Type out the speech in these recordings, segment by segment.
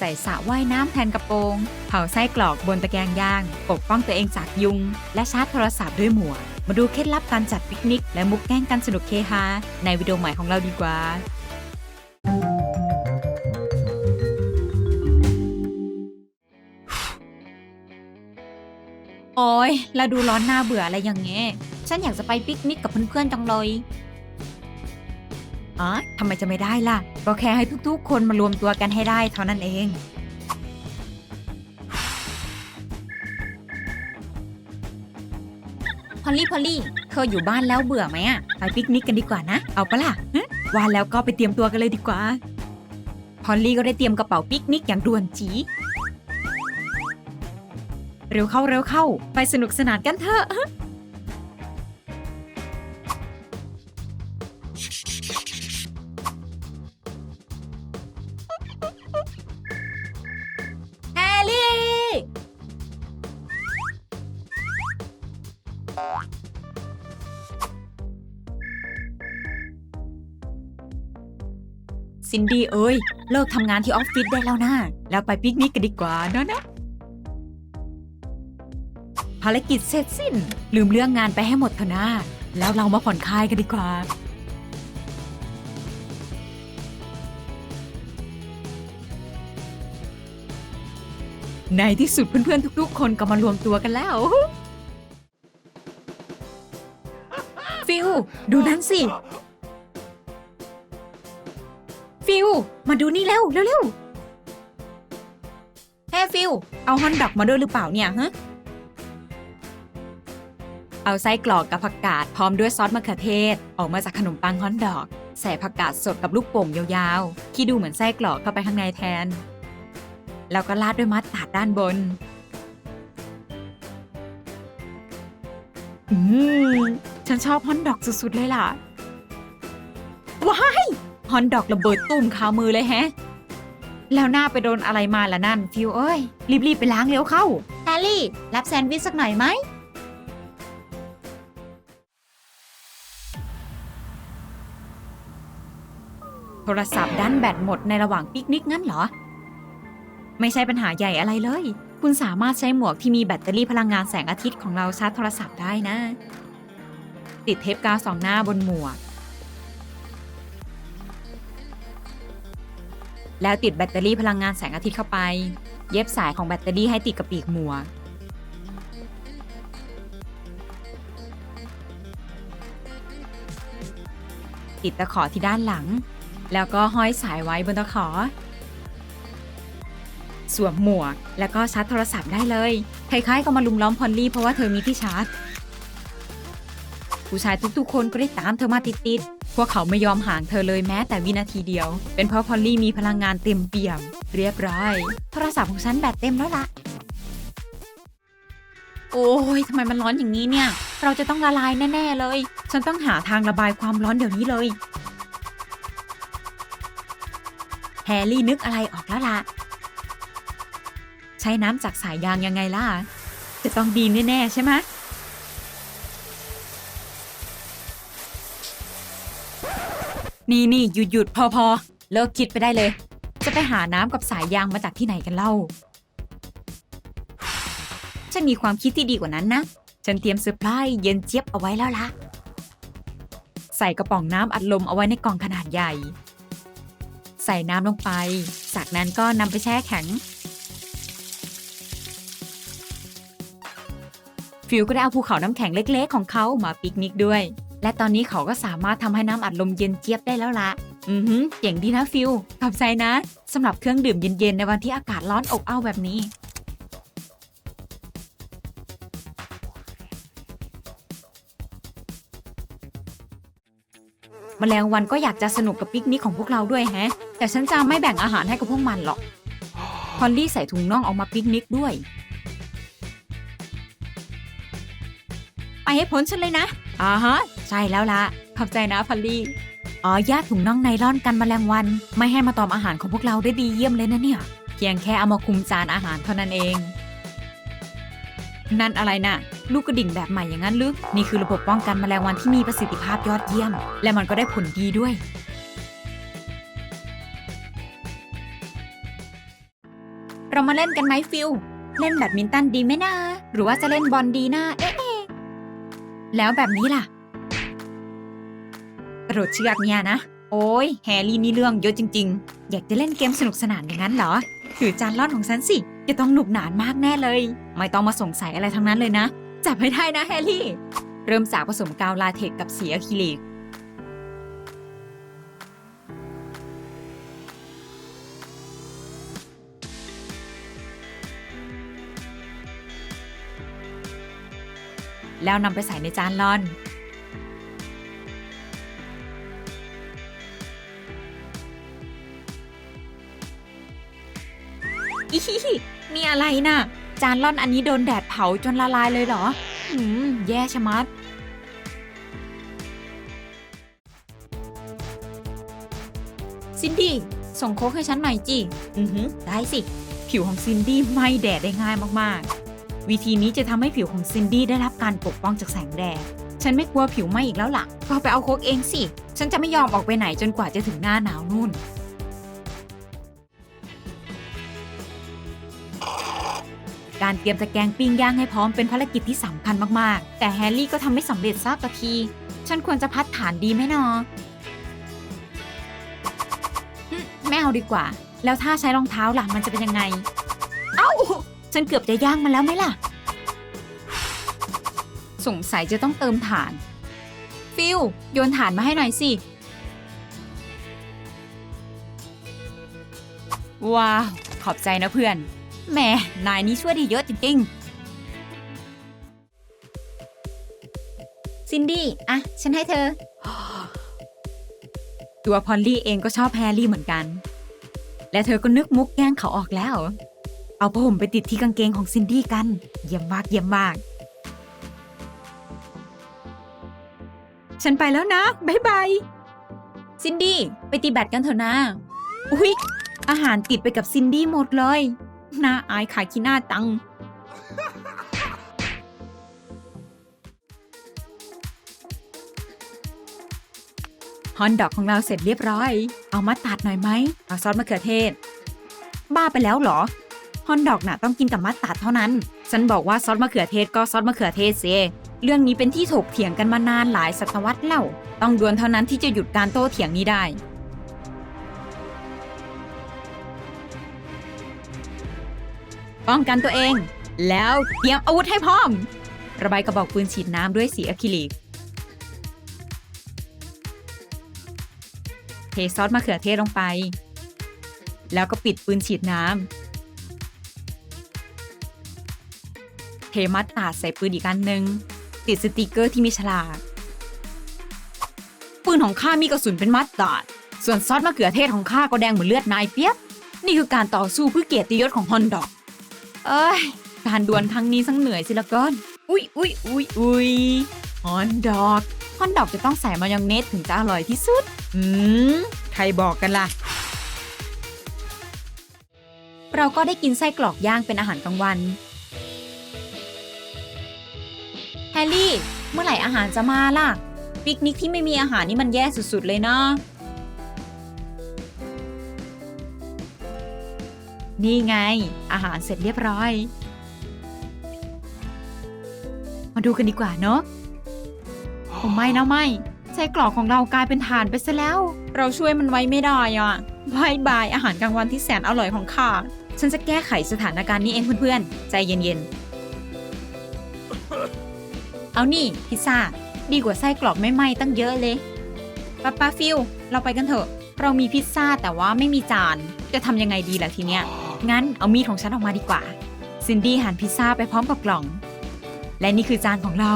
ใส่สระว่ายน้ำแทนกระโปรง เผาไส้กรอกบนตะแกรงย่าง ปกป้องตัวเองจากยุง และชาร์จโทรศัพท์ด้วยหมวก มาดูเคล็ดลับการจัดปิกนิก และมุกแกล้งกันสนุกเคฮาในวิดีโอใหม่ของเราดีกว่าโอ้ยแล้วดูร้อนหน้าเบื่ออะไรอย่างเงี้ย ฉันอยากจะไปปิกนิกกับเพื่อนๆจังเลย อ๋อทำไมจะไม่ได้ล่ะ ก็แค่ให้ทุกๆ คนมารวมตัวกันให้ได้เท่านั้นเอง พอลลี่ พอลลี่ เธออยู่บ้านแล้วเบื่อไหมอะไปปิกนิกกันดีกว่านะ เอาปะล่ะฮะว่าแล้วก็ไปเตรียมตัวกันเลยดีกว่า พอลลี่ก็ได้เตรียมกระเป๋าปิกนิกอย่างด่วนจีเร็วเข้าเร็วเข้า ไปสนุกสนานกันเถอะ ซินดี้เอ้ย เลิกทำงานที่ออฟฟิศได้แล้วนะแล้วไปปิกนิกกันดีกว่าเนะนะ ภารกิจเสร็จสิ้น ลืมเรื่องงานไปให้หมดเถอะนะ แล้วเรามาผ่อนคลายกันดีกว่า ในที่สุดเพื่อนๆทุกๆ คนก็มารวมตัวกันแล้ว ดูนั่นสิ ฟิลมาดูนี่เร็วเร็วเฮ้ฟิลเอาฮอนดอกมาด้วยหรือเปล่าเนี่ยฮะเอาไส้กรอกกับผักกาดพร้อมด้วยซอสมะเขือเทศ ออกมาจากขนมปังฮอนดอก ใส่ผักกาดสดกับลูกโป่งยาวๆที่ดูเหมือนไส้กรอกเข้าไปข้างในแทน แล้วก็ราดด้วยมัสตาร์ดด้านบน อืม ฉันชอบฮอนดอกสุดๆเลยล่ะ ว้ายฮอนดอกระเบิดตุ่มคามือเลยแฮะ แล้วหน้าไปโดนอะไรมาล่ะนั่น ฟิวเอ้ย รีบ ๆ ไปล้างเร็วเข้าแฮร์รี่ รับแซนด์วิชสักหน่อยไหม โทรศัพท์ด้านแบตหมดในระหว่างปิกนิกงั้นเหรอ ไม่ใช่ปัญหาใหญ่อะไรเลย คุณสามารถใช้หมวกที่มีแบตเตอรี่พลังงานแสงอาทิตย์ของเราชาร์จโทรศัพท์ได้นะ ติดเทปกาวสองหน้าบนหมวก แล้วติดแบตเตอรี่พลังงานแสงอาทิตย์เข้าไป เย็บสายของแบตเตอรี่ให้ติดกับปีกหมวก ติดตะขอที่ด้านหลัง แล้วก็ห้อยสายไว้บนตะขอ สวมหมวกแล้วก็ชาร์จโทรศัพท์ได้เลย คล้ายๆกับมาลุมล้อมพอลลี่เพราะว่าเธอมีที่ชาร์จ ผู้ชายทุกๆ คนก็ได้ตามเธอมาติดๆ พวกเขาไม่ยอมห่างเธอเลยแม้แต่วินาทีเดียว เป็นเพราะพอลลี่มีพลังงานเต็มเปี่ยม เรียบร้อย โทรศัพท์ของฉันแบตเต็มแล้วล่ะ โอ้ยทำไมมันร้อนอย่างนี้เนี่ย เราจะต้องละลายแน่ ๆเลย ฉันต้องหาทางระบายความร้อนเดี๋ยวนี้เลยแฮร์รี่นึกอะไรออกแล้วล่ะ ใช้น้ำจากสายยางยังไงล่ะ จะต้องดีแน่ ๆ ใช่ไหม นี่นี่หยุดหยุดพอพอเลิกคิดไปได้เลย จะไปหาน้ำกับสายยางมาจากที่ไหนกันเล่า ฉันมีความคิดที่ดีกว่านั้นนะ ฉันเตรียมเซอร์ไพรส์เย็นเจี๊ยบเอาไว้แล้วล่ะ ใส่กระป๋องน้ำอัดลมเอาไว้ในกล่องขนาดใหญ่ ใส่น้ำลงไป จากนั้นก็นำไปแช่แข็ง ฟิลก็ได้เอาภูเขาน้ำแข็งเล็กๆของเขามาปิกนิกด้วย และตอนนี้เขาก็สามารถทำให้น้ำอัดลมเย็นเจี๊ยบได้แล้วละอือหือเก่งดีนะฟิลขอบใจนะสำหรับเครื่องดื่มเย็นๆ ในวันที่อากาศร้อนอบอ้าวแบบนี้แมลงวันก็อยากจะสนุกกับปิกนิกของพวกเราด้วยแฮะ แต่ฉันจะไม่แบ่งอาหารให้กับพวกมันหรอก พอลลี่ใส่ถุงน่องออกมาปิกนิกด้วย ไปให้พ้นฉันเลยนะอ่าฮะ ใช่แล้วละขอบใจนะพอลลี่อ๋อญาถุงน่องไนล่อนกันแมลงวัน ไม่ให้มาตอมอาหารของพวกเราได้ดีเยี่ยมเลยนะเนี่ย เพียงแค่เอามาคุมจานอาหารเท่านั้นเอง นั่นอะไรน่ะ ลูกกระดิ่งแบบใหม่อย่างนั้นหรือนี่คือระบบป้องกันแมลงวันที่มีประสิทธิภาพยอดเยี่ยม และมันก็ได้ผลดีด้วยเรามาเล่นกันไหมฟิลเล่นแบดมินตันดีไหมนะหรือว่าจะเล่นบอลดีนะเอ๊ะแล้วแบบนี้ล่ะ กระโดดเชือกเนี่ยนะ โอ้ยแฮร์รี่นี่เรื่องเยอะจริง ๆ อยากจะเล่นเกมสนุกสนานอย่างนั้นเหรอถือจานล่อนของฉันสิ จะต้องหนุกหนานมากแน่เลย ไม่ต้องมาสงสัยอะไรทั้งนั้นเลยนะ จับให้ได้นะแฮร์รี่ เริ่มจากผสมกาวลาเทกกับสีอะคริลิกแล้วนำไปใส่ในจานล่อน อะไรน่ะ จานล่อนอันนี้โดนแดดเผาจนละลายเลยเหรอ หืม แย่ชะมัด ซินดี้ ส่งโค้กให้ฉันหน่อยจิอือหือ ได้สิ ผิวของซินดี้ไม่แดดได้ง่ายมากๆ วิธีนี้จะทำให้ผิวของซินดี้ได้รับการปกป้องจากแสงแดด ฉันไม่กลัวผิวไหม้อีกแล้วล่ะ ก็ไปเอาโค้กเองสิ ฉันจะไม่ยอมออกไปไหนจนกว่าจะถึงหน้าหนาวนู่น การเตรียมตะแกรงปิ้งย่างให้พร้อมเป็นภารกิจที่สำคัญมากๆ แต่แฮร์รี่ก็ทำไม่สำเร็จสักที ฉันควรจะพัดฐานดีไหมนอไม่เอาดีกว่า แล้วถ้าใช้รองเท้าล่ะมันจะเป็นยังไง เอ้า ฉันเกือบจะย่างมันแล้วไหมล่ะ สงสัยจะต้องเติมฐาน ฟิลโยนฐานมาให้หน่อยสิ ว้าว ขอบใจนะเพื่อน แหม่นายนี่ช่วยได้เยอะจริงๆ ซินดี้ อะ ฉันให้เธอ ตัวพอลลี่เองก็ชอบแฮร์รี่เหมือนกัน และเธอก็นึกมุกแกล้งเขาออกแล้ว เอาผ้าห่มไปติดที่กางเกงของซินดี้กัน เยี่ยมมากเยี่ยมมาก ฉันไปแล้วนะบ๊ายบาย ซินดี้ ไปตีแบดกันเถอะนะ อุ๊ย อาหารติดไปกับซินดี้หมดเลย น่าอายขายขี้หน้าตังฮอนดอกของเราเสร็จเรียบร้อย เอามาตัดหน่อยไหมเอาซอสมะเขือเทศ บ้าไปแล้วเหรอ ฮอนดอกน่ะต้องกินกับมัสตาร์ดเท่านั้น ฉันบอกว่าซอสมะเขือเทศก็ซอสมะเขือเทศเซเรื่องนี้เป็นที่ถกเถียงกันมานานหลายศตวรรษแล้ว ต้องดวลเท่านั้นที่จะหยุดการโต้เถียงนี้ได้ ป้องกันตัวเอง แล้วเตรียมอาวุธให้พร้อม ระบายกระบอกปืนฉีดน้ำด้วยสีอะคริลิกเทซอสมะเขือเทศลงไป แล้วก็ปิดปืนฉีดน้ำเทมัดตาดใส่ปืนอีกอันหนึ่งติดสติกเกอร์ที่มีฉลากปืนของข้ามีกระสุนเป็นมัดตาด ส่วนซอสมะเขือเทศของข้าก็แดงเหมือนเลือดนายเปียบนี่คือการต่อสู้เพื่อเกียรติยศของฮอนดอก เอ้ย การดวลครั้งนี้สังเหนื่อยสิละก้อนอุ๊ยอุ๊ยอุ๊ยอุ๊ยฮอนดอกฮอนดอกจะต้องใส่มายองเนสถึงจะอร่อยที่สุด อืม ใครบอกกันล่ะ เราก็ได้กินไส้กรอกย่างเป็นอาหารกลางวัน แฮร์รี่ เมื่อไหร่อาหารจะมาล่ะ ปิกนิกที่ไม่มีอาหารนี่มันแย่สุดๆเลยนะ นี่ไง อาหารเสร็จเรียบร้อย มาดูกันดีกว่าเนาะผมไม่นะไม่ไส้กรอกของเรากลายเป็นฐานไปซะแล้ว เราช่วยมันไว้ไม่ได้อะบายบายอาหารกลางวันที่แสนอร่อยของข้าฉันจะแก้ไขสถานการณ์นี้เองเพื่อนๆ ใจเย็นๆ เอานี่ พิซซ่า ดีกว่าไส้กรอกไม่ไหม้ตั้งเยอะเลยป้าป้าฟิลเราไปกันเถอะ เรามีพิซซ่าแต่ว่าไม่มีจาน จะทำยังไงดีล่ะทีเนี้ย งั้นเอามีดของฉันออกมาดีกว่า ซินดี้หั่นพิซซ่าไปพร้อมกับกล่อง และนี่คือจานของเรา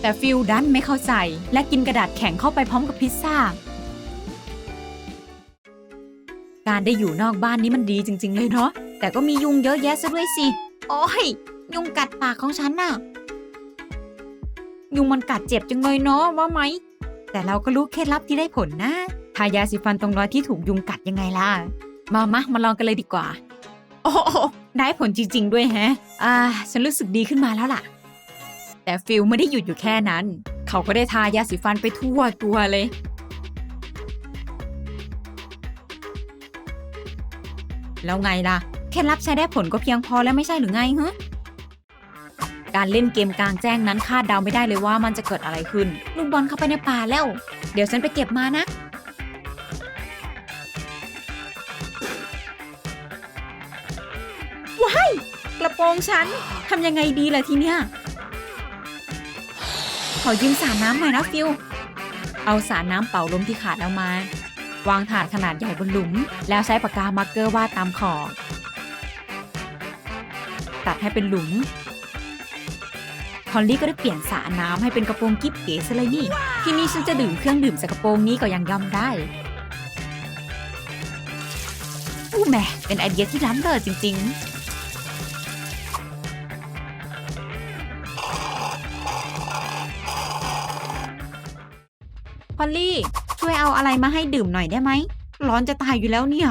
แต่ฟิลดันไม่เข้าใจ และกินกระดาษแข็งเข้าไปพร้อมกับพิซซ่า การได้อยู่นอกบ้านนี้มันดีจริง ๆ เลยเนาะ แต่ก็มียุงเยอะแยะซะด้วยสิ โอ้ย ยุงกัดปากของฉันน่ะ ยุงมันกัดเจ็บจังเลยเนาะว่าไหม แต่เราก็รู้เคล็ดลับที่ได้ผลนะ ทายาสีฟันตรงรอยที่ถูกยุงกัดยังไงล่ะ มามามาลองกันเลยดีกว่า โอ้โหได้ผลจริง ๆ ด้วยแฮะ อ่า ฉันรู้สึกดีขึ้นมาแล้วล่ะ แต่ฟิลไม่ได้หยุดอยู่แค่นั้น เขาก็ได้ทายาสีฟันไปทั่วตัวเลย แล้วไงล่ะเคล็ดลับใช้ได้ผลก็เพียงพอแล้วไม่ใช่หรือไงฮะการเล่นเกมกลางแจ้งนั้นคาดเดาไม่ได้เลยว่ามันจะเกิดอะไรขึ้น ลูกบอลเข้าไปในป่าแล้ว เดี๋ยวฉันไปเก็บมานะ ว้ายกระโปรงฉันทำยังไงดีล่ะทีเนี้ยขอยืมสารน้ำหน่อยนะฟิว เอาสารน้ำเป่าลมที่ขาดเอามา วางถาดขนาดใหญ่บนหลุม แล้วใช้ปากกามาร์กเกอร์วาดตามขอบตัดให้เป็นหลุมพอลลี่ก็ได้เปลี่ยนสรน้ำให้เป็นกระโปรงกิ๊บเก๋ซะเลยนี่ ทีนี้ฉันจะดื่มเครื่องดื่มจากกระโปรงนี้ก็ยังย่อมได้ อู้แม่เป็นไอเดียที่ล้ำเลิศจริง ๆ อลลี่ ช่วยเอาอะไรมาให้ดื่มหน่อยได้ไหม ร้อนจะตายอยู่แล้วเนี่ย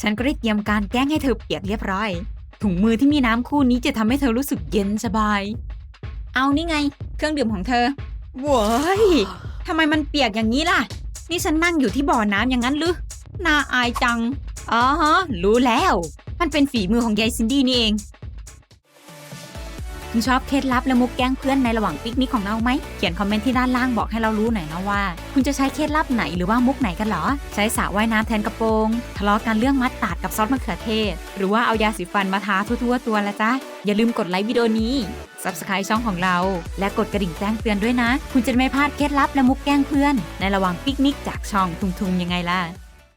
ฉันก็ได้เตรียมการแกล้งให้เธอเปียกเรียบร้อย ถุงมือที่มีน้ำคู่นี้จะทำให้เธอรู้สึกเย็นสบาย เอานี่ไง เครื่องดื่มของเธอว้ยทำไมมันเปียกอย่างนี้ล่ะ นี่ฉันนั่งอยู่ที่บ่อน้ำอย่างนั้นหรือน่าอายจังอ๋อฮะรู้แล้ว มันเป็นฝีมือของยายซินดี้นี่เอง คุณชอบเคล็ดลับและมุกแกล้งเพื่อนในระหว่างปิกนิกของเราไหม เขียนคอมเมนต์ที่ด้านล่างบอกให้เรารู้หน่อยนะว่า คุณจะใช้เคล็ดลับไหนหรือว่ามุกไหนกันเหรอ ใช้สระว่ายน้ำแทนกระโปรง ทะเลาะกันเรื่องมัดตาดกับซอสมะเขือเทศ หรือว่าเอายาสีฟันมาทาทั่วๆตัวละจ๊ะอย่าลืมกดไลค์วิดีโอนี้ Subscribe ช่องของเรา และกดกระดิ่งแจ้งเตือนด้วยนะ คุณจะไม่พลาดเคล็ดลับและมุกแกล้งเพื่อน ในระหว่างปิกนิกจากช่องทุงๆยังไงล่ะ